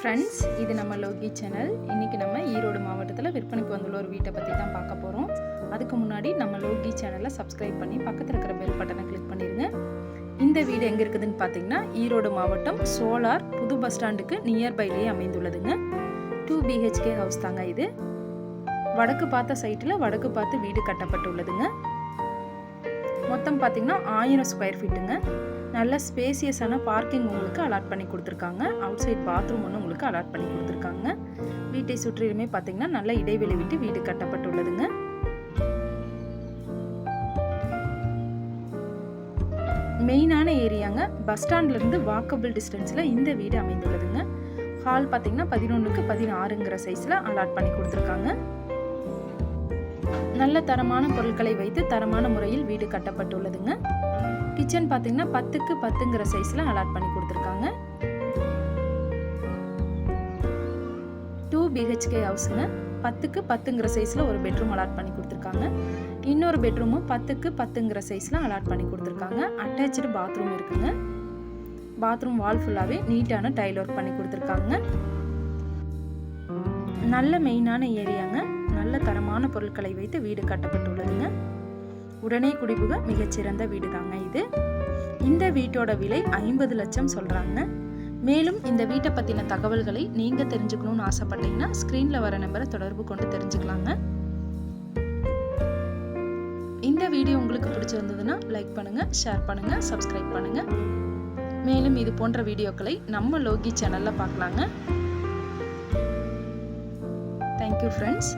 Friends இது நம்ம Loki channel இன்றைக்கி நம்ம ஈரோடு மாவட்டத்தில் விற்பனைக்கு வந்துள்ள ஒரு வீட்டை பற்றி தான் பார்க்க போகிறோம் அதுக்கு முன்னாடி நம்ம லோகி சேனலை சப்ஸ்கிரைப் பண்ணி பக்கத்தில் இருக்கிற பெல் பட்டனை கிளிக் பண்ணிடுங்க இந்த வீடு எங்கே இருக்குதுன்னு பார்த்தீங்கன்னா ஈரோடு மாவட்டம் சோலார் புது பஸ் ஸ்டாண்டுக்கு நியர்பைலேயே அமைந்துள்ளதுங்க. டூ பிஹெச்கே ஹவுஸ் தாங்க இது. வடக்கு பார்த்த சைட்டில் வடக்கு பார்த்து வீடு கட்டப்பட்டுள்ளதுங்க. மொத்தம் பார்த்தீங்கன்னா ஆயிரம் ஸ்கொயர் ஃபீட்டுங்க நல்ல ஸ்பேசியஸான பார்க்கிங் உங்களுக்கு அலாட் பண்ணி கொடுத்துருக்காங்க. அவுட் சைட் பாத்ரூம் ஒன்று உங்களுக்கு அலாட் பண்ணி கொடுத்துருக்காங்க. வீட்டை சுற்றிலுமே பார்த்தீங்கன்னா நல்ல இடைவெளி விட்டு வீடு கட்டப்பட்டுள்ளதுங்க. மெயினான ஏரியாங்க. பஸ் ஸ்டாண்ட்லேருந்து வாக்கபிள் டிஸ்டன்ஸில் இந்த வீடு அமைந்துள்ளதுங்க. ஹால் பார்த்தீங்கன்னா பதினொன்றுக்கு பதினாறுங்கிற சைஸில் அலாட் பண்ணி கொடுத்துருக்காங்க. நல்ல தரமான பொருட்களை வைத்து தரமான முறையில் வீடு கட்டப்பட்டுள்ளதுங்க. கிச்சன் பார்த்தீங்கன்னா பத்துக்கு பத்துங்கிற சைஸில் அலாட் பண்ணி கொடுத்துருக்காங்க. டூ பிஹெச்கே ஹவுஸுங்க பத்துக்கு பத்துங்கிற சைஸில் ஒரு பெட்ரூம் அலாட் பண்ணி கொடுத்துருக்காங்க. இன்னொரு பெட்ரூமும் பத்துக்கு பத்துங்கிற சைஸில் அலாட் பண்ணி கொடுத்துருக்காங்க. அட்டாச்சு பாத்ரூம் இருக்குங்க. பாத்ரூம் வால் ஃபுல்லாகவே நீட்டான டைல் ஒர்க் பண்ணி கொடுத்துருக்காங்க. நல்ல மெயினான ஏரியாங்க நல்ல தரமான பொருட்களை வைத்து வீடு கட்டப்பட்டுள்ளதுங்க. உடனே குடிபுக மிகச்சிறந்த வீடு தாங்க இது. இந்த வீட்டோட விலை ஐம்பது லட்சம் சொல்கிறாங்க மேலும் இந்த வீட்டை பற்றின தகவல்களை நீங்கள் தெரிஞ்சுக்கணும்னு ஆசைப்பட்டீங்கன்னா ஸ்க்ரீனில் வர நம்பரை தொடர்பு கொண்டு தெரிஞ்சுக்கலாங்க. இந்த வீடியோ உங்களுக்கு பிடிச்சிருந்ததுன்னா லைக் பண்ணுங்கள் ஷேர் பண்ணுங்கள் சப்ஸ்கிரைப் பண்ணுங்கள் மேலும் இது போன்ற வீடியோக்களை நம்ம லோகி சேனலில் பார்க்கலாங்க. Thank you friends